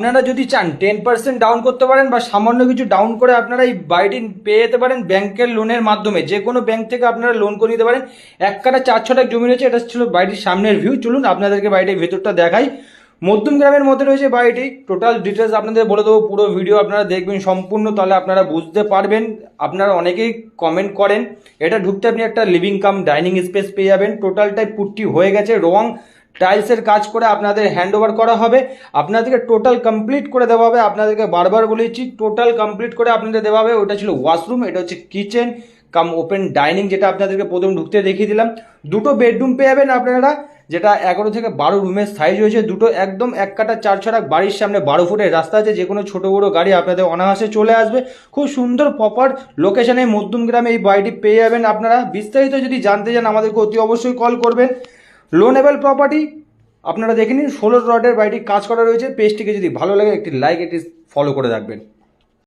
আপনারা যদি চান টেন পার্সেন্ট ডাউন করতে পারেন বা সামান্য কিছু ডাউন করে আপনারা এই বাড়িটি পেয়ে যেতে পারেন ব্যাংকের লোনের মাধ্যমে। যে কোনো ব্যাংক থেকে আপনারা লোন করে নিতে পারেন। এক কাটা চার ছটাক জমি রয়েছে, এটা ছিল বাড়িটির সামনের ভিউ চলুন আপনাদেরকে বাড়িটির ভেতরটা দেখাই। মধ্যম গ্রামের মধ্যে রয়েছে বাড়িটি টোটাল ডিটেলস আপনাদের বলে দেবো, পুরো ভিডিও আপনারা দেখবেন সম্পূর্ণ, তাহলে আপনারা বুঝতে পারবেন। আপনারা অনেকেই কমেন্ট করেন। এটা ঢুকতে আপনি একটা লিভিং কাম ডাইনিং স্পেস পেয়ে যাবেন। টোটালটাই পুট্টি হয়ে গেছে। রং টাইলসের কাজ করে আপনাদের হ্যান্ড ওভার করা হবে। আপনাদেরকে টোটাল কমপ্লিট করে দেওয়া হবে। আপনাদেরকে বারবার বলেছি টোটাল কমপ্লিট করে আপনাদের দেওয়া হবে। ওটা ছিল ওয়াশরুম এটা হচ্ছে কিচেন কাম ওপেন ডাইনিং যেটা আপনাদেরকে প্রথম ঢুকতে দেখিয়ে দিলাম। দুটো বেডরুম পেয়ে যাবেন আপনারা, যেটা এগারো থেকে বারো রুমের সাইজ রয়েছে। দুটো একদম এক কাটা চার ছড়াক বাড়ির সামনে বারো ফুটের রাস্তা আছে। যে কোনো ছোটো বড়ো গাড়ি আপনাদের অনায়াসে চলে আসবে। খুব সুন্দর প্রপার লোকেশনে মধ্যম গ্রামে এই বাড়িটি পেয়ে যাবেন আপনারা। বিস্তারিত যদি জানতে চান, আমাদেরকে অতি অবশ্যই কল করবেন। লোনেবল প্রপার্টি আপনারা দেখে নিন, ষোলো রডের বাড়িটি কাজ করা রয়েছে। পেজটিকে যদি ভালো লাগে, একটি লাইক এটি ফলো করে রাখবেন।